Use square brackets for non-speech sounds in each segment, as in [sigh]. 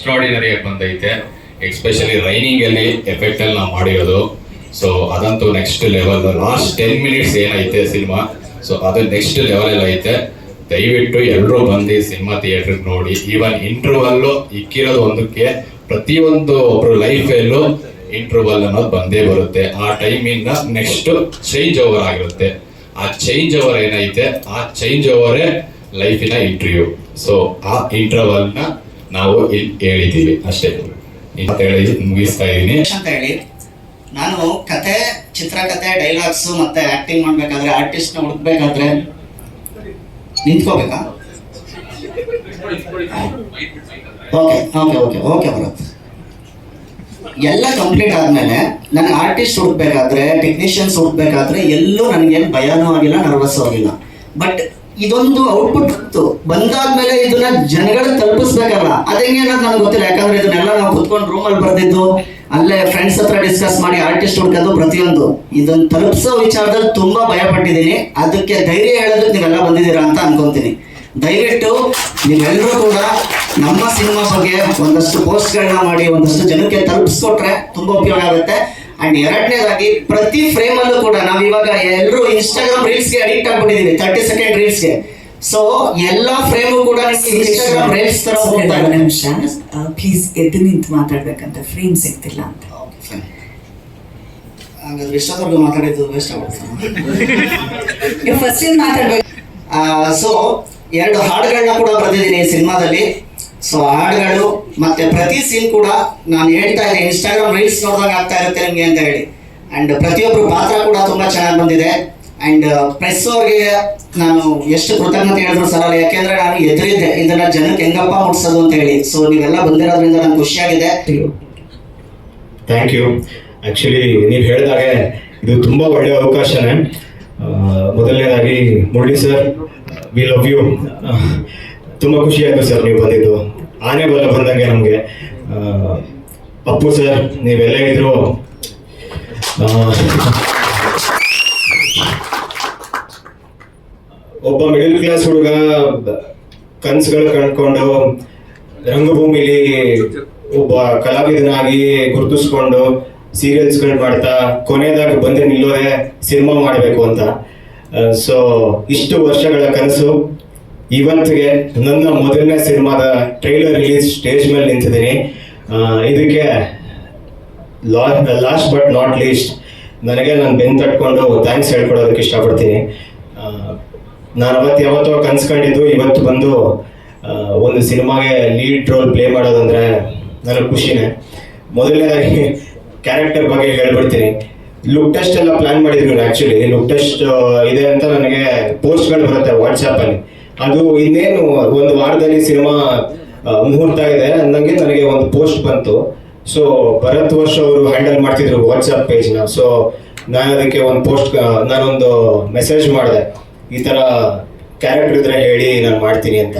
Extraordinary ಆಗಿ ಬಂದೈತೆ. Especially raining ಅಲ್ಲಿ ಎಫೆಕ್ಟ್ ಅಲ್ಲಿ ನಾವು ಮಾಡಿರೋದು. ಸೊ ಅದಂತೂ next level last ten minutes ಏನೈತೆ ಸಿನಿಮಾ. ಸೊ ಅದು ನೆಕ್ಸ್ಟ್ ಲೆವೆಲ್ ಅಲ್ಲಿ ಐತೆ. ದಯವಿಟ್ಟು ಎಲ್ಲರೂ ಬಂದು ಸಿನಿಮಾ ಥಿಯೇಟರ್ ನೋಡಿ. ಈವನ್ ಇಂಟರ್ವಲ್ಲು ಇಕ್ಕಿರೋದು ಒಂದಕ್ಕೆ ಪ್ರತಿಯೊಂದು ಒಬ್ರು ಲೈಫಲ್ಲೂ ಇಂಟರ್ವಲ್ ಅನ್ನೋದು ಬಂದೇ ಬರುತ್ತೆ. ಆ ಟೈಮಿಂದ ನೆಕ್ಸ್ಟ್ ಚೇಂಜ್ ಓವರ್ ಆಗಿರುತ್ತೆ. ಆ ಚೇಂಜ್ ಓವರ್ ಏನೈತೆ? ಆ ಚೇಂಜ್ ಓವರೇ ಲೈಫಿನ ಇಂಟರ್ವ್ಯೂ ಸೊ ಆ ಇಂಟರ್ವಲ್ನ ನಾವು ಹೇಳಿದ್ದೀವಿ ಅಷ್ಟೇ. ಮುಗಿಸ್ತಾ ಇದ್ದೀನಿ. ಅಂತ ಹೇಳಿ, ನಾನು ಕತೆ, ಚಿತ್ರಕತೆ ಡೈಲಾಗ್ಸ್ ಮತ್ತೆ ಆಕ್ಟಿಂಗ್ ಮಾಡ್ಬೇಕಾದ್ರೆ ಆರ್ಟಿಸ್ಟ್ ಹುಡುಕ್ಬೇಕಾದ್ರೆ ನಿಂತ್ಕೋಬೇಕಾ? Okay okay okay okay Bharath. ಎಲ್ಲ ಕಂಪ್ಲೀಟ್ ಆದ್ಮೇಲೆ ನನಗೆ ಆರ್ಟಿಸ್ಟ್ ಹುಡುಕ್ಬೇಕಾದ್ರೆ ಟೆಕ್ನಿಷಿಯನ್ಸ್ ಹುಡುಕ್ಬೇಕಾದ್ರೆ ಎಲ್ಲೂ ನನಗೇನು ಭಯನೂ ಆಗಿಲ್ಲ ನರ್ವಸ್ ಆಗಿಲ್ಲ. ಬಟ್ ಇದೊಂದು ಔಟ್ಪುಟ್ ಇತ್ತು. ಬಂದಾದ್ಮೇಲೆ ಇದನ್ನ ಜನಗಳಿಗೆ ತಲುಪಿಸ್ಬೇಕಲ್ಲ. ಅದಂಗೆ ಅನ್ನೋದು ನನಗೆ ಗೊತ್ತಿಲ್ಲ. ಯಾಕಂದ್ರೆ ಇದನ್ನೆಲ್ಲ ನಾವು ಕುತ್ಕೊಂಡು ರೂಮಲ್ಲಿ ಬರೆದಿದ್ದು, ಅಲ್ಲೇ ಫ್ರೆಂಡ್ಸ್ ಹತ್ರ ಡಿಸ್ಕಸ್ ಮಾಡಿ ಆರ್ಟಿಸ್ಟ್ ಹುಡ್ಕೋದು ಪ್ರತಿಯೊಂದು. ಇದನ್ನ ತಲುಪಿಸೋ ವಿಚಾರದಲ್ಲಿ ತುಂಬಾ ಭಯ ಪಟ್ಟಿದ್ದೀನಿ ಅದಕ್ಕೆ ಧೈರ್ಯ ಹೇಳೋದಕ್ಕೆ ನೀವೆಲ್ಲ ಬಂದಿದ್ದೀರಾ ಅಂತ ಅನ್ಕೊಂತೀನಿ. ದಯವಿಟ್ಟು ನೀವೆಲ್ಲರೂ ಕೂಡ ನಮ್ಮ ಸಿನಿಮಾ ಬಗ್ಗೆ ಒಂದಷ್ಟು ಪೋಸ್ಟ್ಗಳನ್ನ ಮಾಡಿ, ಒಂದಷ್ಟು ಜನಕ್ಕೆ ತಲುಪಿಸ್ಕೊಟ್ರೆ ತುಂಬಾ ಉಪಯೋಗ ಆಗುತ್ತೆ. ಅಂಡ್ ಎರಡನೇದಾಗಿ ಪ್ರತಿ ಫ್ರೇಮ್ ಅಲ್ಲೂ ಕೂಡ ನಾವು ಇವಾಗ ಎಲ್ಲರೂ ಇನ್ಸ್ಟಾಗ್ರಾಮ್ ರೀಲ್ಸ್ಗೆ ಅಡಿಕ್ಟ್ ಆಗ್ಬಿಟ್ಟಿದೀವಿ ತರ್ಟಿ ಸೆಕೆಂಡ್ ರೀಲ್ಸ್ಗೆ ಸೊ ಎಲ್ಲಾ ಫ್ರೇಮ್ ಕೂಡ ಇನ್ಸ್ಟಾಗ್ರಾಮ್ ರೀಲ್ಸ್ ತರ ನಿಮಿಷ. ಪ್ಲೀಸ್ ಎದ್ದು ನಿಂತು ಮಾತಾಡ್ಬೇಕಂತ ಫ್ರೇಮ್ ಸಿಗ್ತಿಲ್ಲ ಅಂತ. ಹಾಗಾದ್ರೆ ಮಾತಾಡಿದ್ದು [laughs] ವೇಸ್ಟ್ ಫಸ್ಟ್ ಮಾತಾಡ್ಬೇಕು? ಸೊ ಎರಡು ಹಾಡುಗಳನ್ನ ಕೂಡ ಬರೆದಿದ್ದೀನಿ ಸಿನಿಮಾದಲ್ಲಿ. ಸೊ ಹಾಡುಗಳು ಮತ್ತೆ ಪ್ರತಿ ಸೀನ್ ಕೂಡ ನಾನು ಹೇಳ್ತಾ ಇದ್ದೆ ಇನ್ಸ್ಟಾಗ್ರಾಮ್ ರೀಲ್ಸ್ ನೋಡಿದಾಗ ಆಗ್ತಾ ಇರುತ್ತೆ ನಿಮಗೆ ಅಂತ ಹೇಳಿ. ಅಂಡ್ ಪ್ರತಿಯೊಬ್ಬರು ಪಾತ್ರ ಕೂಡ ತುಂಬಾ ಚೆನ್ನಾಗಿ ಬಂದಿದೆ. ಅಂಡ್ ಪ್ರೆಸ್ ಅವ್ರಿಗೆ ನಾನು ಎಷ್ಟು ಕೃತಜ್ಞತೆ ಹೇಳಿದ್ರು ಸರಲ್ಲ ಯಾಕೆಂದ್ರೆ ನಾನು ಎದುರಿದ್ದೆ ಇದನ್ನ ಜನಕ್ಕೆ ಹೆಂಗಪ್ಪ ಮುಟ್ಸೋದು ಅಂತ ಹೇಳಿ. ಸೊ ನೀವೆಲ್ಲ ಬಂದಿರೋದ್ರಿಂದ ನಂಗೆ ಖುಷಿಯಾಗಿದೆ ಥ್ಯಾಂಕ್ ಯು ಆ್ಯಕ್ಚುಲಿ ನೀವು ಹೇಳಿದಾಗೆ ಇದು ತುಂಬ ಒಳ್ಳೆಯ ಅವಕಾಶನೇ. ಆ, ಮೊದಲನೇದಾಗಿ Murali sir we love you ತುಂಬ ಖುಷಿ ಆಯ್ತು ಸರ್ ನೀವು ಬಂದಿದ್ದು. ಆನೆ ಬಲ ಬಂದಂಗೆ ನಮಗೆ ಅಪ್ಪು ಸರ್, ನೀವೆಲ್ಲ ಇದ್ರು ಒಬ್ಬ ಮಿಡಲ್ ಕ್ಲಾಸ್ ಹುಡುಗ, ಕನಸುಗಳು ಕಂಡ್ಕೊಂಡು ರಂಗಭೂಮಿಲಿ ಒಬ್ಬ ಕಲಾವಿದನಾಗಿ ಗುರುತಿಸ್ಕೊಂಡು ಸೀರಿಯಲ್ಸ್ಗಳು ಮಾಡ್ತಾ, ಕೊನೆಯದಾಗಿ ಬಂದು ನಿಲ್ಲೋದೆ ಸಿನಿಮಾ ಮಾಡಬೇಕು ಅಂತ. ಸೊ ಇಷ್ಟು ವರ್ಷಗಳ ಕನಸು. ಇವತ್ತಿಗೆ ನನ್ನ ಮೊದಲನೇ ಸಿನಿಮಾದ ಟ್ರೈಲರ್ ರಿಲೀಸ್ ಸ್ಟೇಜ್ ಮೇಲೆ ನಿಂತಿದ್ದೀನಿ. ಇದಕ್ಕೆ ಲಾಸ್ಟ್ ಬಟ್ ನಾಟ್ ಲೀಸ್ಟ್ ನನಗೆ ನಾನು ಬೆನ್ ತಟ್ಕೊಂಡು ಥ್ಯಾಂಕ್ಸ್ ಹೇಳ್ಕೊಡೋದಕ್ಕೆ ಇಷ್ಟಪಡ್ತೀನಿ. ನಾನು ಅವತ್ತು ಯಾವತ್ತೋ ಕನ್ಸ್ಕೊಂಡಿದ್ದು ಇವತ್ತು ಬಂದು ಒಂದು ಸಿನಿಮಾಗೆ ಲೀಡ್ ರೋಲ್ ಪ್ಲೇ ಮಾಡೋದಂದ್ರೆ ನನಗೆ ಖುಷಿನೇ. ಮೊದಲನೇದಾಗಿ ಕ್ಯಾರೆಕ್ಟರ್ ಬಗ್ಗೆ ಹೇಳ್ಬಿಡ್ತೀನಿ. ಲುಕ್ ಟೆಸ್ಟ್ ಎಲ್ಲ ಪ್ಲಾನ್ ಮಾಡಿದ್ರು ಆ್ಯಕ್ಚುಲಿ ಲುಕ್ ಟೆಸ್ಟ್ ಇದೆ ಅಂತ ನನಗೆ ಪೋಸ್ಟ್ಗಳು ಬರುತ್ತೆ ವಾಟ್ಸಪ್ಪಲ್ಲಿ ಅದು ಇನ್ನೇನು ಒಂದು ವಾರದಲ್ಲಿ ಸಿನಿಮಾ ಮುಹೂರ್ತ ಇದೆ. ಅಂದಂಗೆ ನನಗೆ ಒಂದು ಪೋಸ್ಟ್ ಬಂತು. ಸೊ ಭರತ್ ವರ್ಷ ಅವರು ಹ್ಯಾಂಡಲ್ ಮಾಡ್ತಿದ್ರು ವಾಟ್ಸಪ್ ಪೇಜ್ನ ಸೊ ನಾನು ಅದಕ್ಕೆ ಒಂದು ಪೋಸ್ಟ್ ನಾನೊಂದು ಮೆಸೇಜ್ ಮಾಡಿದೆ. ಈ ಥರ ಕ್ಯಾರೆಕ್ಟರ್ ಇದ್ರೆ ಹೇಳಿ ನಾನು ಮಾಡ್ತೀನಿ ಅಂತ.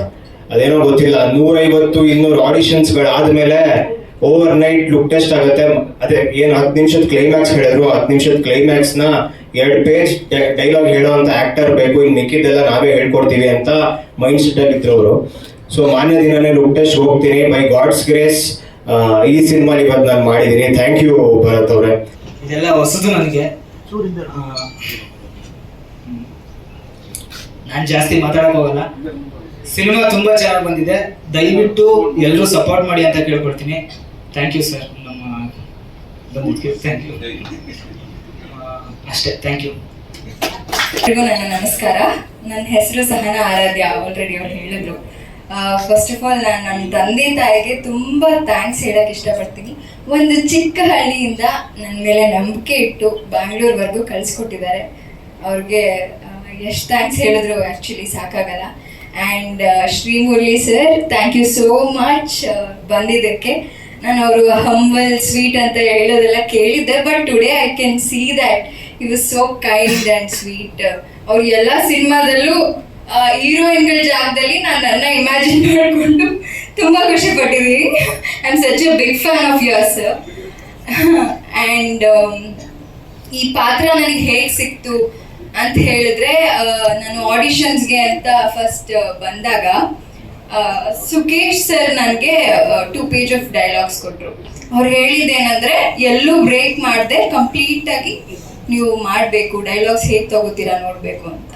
ಅದೇನೋ ಗೊತ್ತಿಲ್ಲ. ನೂರೈವತ್ತು ಇನ್ನೂರು ಆಡಿಷನ್ಸ್ಗಳಾದ್ಮೇಲೆ ಓವರ್ ನೈಟ್ ಲುಕ್ ಟೆಸ್ಟ್ ಆಗುತ್ತೆ. ಅದೇ, ಏನು ಹತ್ತು ನಿಮಿಷದ ಕ್ಲೈಮ್ಯಾಕ್ಸ್ ಹೇಳಿದ್ರು, ಹತ್ತು ನಿಮಿಷದ ಕ್ಲೈಮ್ಯಾಕ್ಸ್ನ ಎರಡು ಪೇಜ್ ಡೈಲಾಗ್ ಹೇಳೋ ಅಂತ ಆಕ್ಟರ್ ಬೇಕು. ಇನ್ನು ಮಿಕ್ಕಿದ್ದೆಲ್ಲ ನಾವೇ ಹೇಳ್ಕೊಡ್ತೀವಿ ಅಂತ ಮೈಂಡ್ ಸೆಟ್ ಅಲ್ಲಿ ಇದ್ರು ಅವರು ಸೊ ಮಾನ್ಯ ದಿನನೇ ಲುಕ್ ಟೆಸ್ಟ್ ಹೋಗ್ತೀನಿ. ಬೈ ಗಾಡ್ಸ್ ಗ್ರೇಸ್ ಈ ಸಿನಿಮಾ ಇವತ್ತು ನಾನು ಮಾಡಿದ್ದೀನಿ ಥ್ಯಾಂಕ್ ಯು ಭರತ್ ಅವರೇ. ಇದೆಲ್ಲ ಹೊಸದು ನನಗೆ. ನಾನು ಜಾಸ್ತಿ ಮಾತಾಡಕ್ ಹೋಗಲ್ಲ. ಸಿನಿಮಾ ತುಂಬಾ ಚೆನ್ನಾಗಿ ಬಂದಿದೆ. ದಯವಿಟ್ಟು ಎಲ್ಲರೂ ಸಪೋರ್ಟ್ ಮಾಡಿ ಅಂತ ಕೇಳ್ಕೊಳ್ತೀನಿ ಥ್ಯಾಂಕ್ ಯು ಸರ್ ನಮ್ಮ ಬಂದಿದ್ದಕ್ಕೆ ಥ್ಯಾಂಕ್ ಯು ಅಷ್ಟೇ. ಥ್ಯಾಂಕ್ ಯು ಎಲ್ರಿಗೂ ನನ್ನ ನಮಸ್ಕಾರ. ನನ್ನ ಹೆಸರು ಸಹನ ಆರಾಧ್ಯ ಆಲ್ರೆಡಿ ಅವ್ರು ಹೇಳಿದ್ರು. ಫಸ್ಟ್ ಆಫ್ ಆಲ್ ನಾನು ನನ್ನ ತಂದೆ ತಾಯಿಗೆ ತುಂಬ ಥ್ಯಾಂಕ್ಸ್ ಹೇಳಕ್ಕೆ ಇಷ್ಟಪಡ್ತೀನಿ. ಒಂದು ಚಿಕ್ಕ ಹಳ್ಳಿಯಿಂದ ನನ್ನ ಮೇಲೆ ನಂಬಿಕೆ ಇಟ್ಟು ಬ್ಯಾಂಗ್ಳೂರ್ವರೆಗೂ ಕಳಿಸ್ಕೊಟ್ಟಿದ್ದಾರೆ. ಅವ್ರಿಗೆ ಎಷ್ಟು ಥ್ಯಾಂಕ್ಸ್ ಹೇಳಿದ್ರು ಆ್ಯಕ್ಚುಲಿ ಸಾಕಾಗಲ್ಲ. And Shri Murali sir thank you so much ಬಂದಿದ್ದಕ್ಕೆ. ನಾನು ಅವರು ಹಂಬಲ್ ಸ್ವೀಟ್ ಅಂತ ಹೇಳೋದೆಲ್ಲ ಕೇಳಿದ್ದೆ but today I can see that he was so kind and sweet ಅವ್ರು ಎಲ್ಲ ಸಿನಿಮಾದಲ್ಲೂ ಹೀರೋಯಿನ್ಗಳ ಜಾಗದಲ್ಲಿ ನಾನು ನನ್ನ ಇಮ್ಯಾಜಿನ್ ಮಾಡಿಕೊಂಡು ತುಂಬ ಖುಷಿ ಪಟ್ಟಿದ್ದೀನಿ I am such a big fan of yours and ಈ ಪಾತ್ರ ನನಗೆ ಹೇಗೆ ಸಿಕ್ತು ಅಂತ ಹೇಳಿದ್ರೆ ನಾನು ಆಡಿಷನ್ಸ್ಗೆ ಅಂತ ಫಸ್ಟ್ ಬಂದಾಗ ಸುಕೇಶ್ ಸರ್ ನನಗೆ ಟೂ ಪೇಜ್ ಆಫ್ ಡೈಲಾಗ್ಸ್ ಕೊಟ್ಟರು ಅವ್ರು ಹೇಳಿದ್ದೇನೆಂದ್ರೆ ಎಲ್ಲೂ ಬ್ರೇಕ್ ಮಾಡದೆ ಕಂಪ್ಲೀಟಾಗಿ ನೀವು ಮಾಡಬೇಕು ಡೈಲಾಗ್ಸ್ ಹೇಗೆ ತಗೋತೀರಾ ನೋಡಬೇಕು ಅಂತ.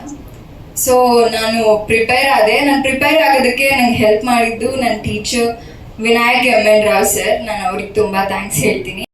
ಸೊ ನಾನು ಪ್ರಿಪೇರ್ ಆದೆ. ನಾನು ಪ್ರಿಪೇರ್ ಆಗೋದಕ್ಕೆ ನಂಗೆ ಹೆಲ್ಪ್ ಮಾಡಿದ್ದು ನನ್ನ teacher Vinayak M N Rao sir. ನಾನು ಅವ್ರಿಗೆ ತುಂಬ ಥ್ಯಾಂಕ್ಸ್ ಹೇಳ್ತೀನಿ.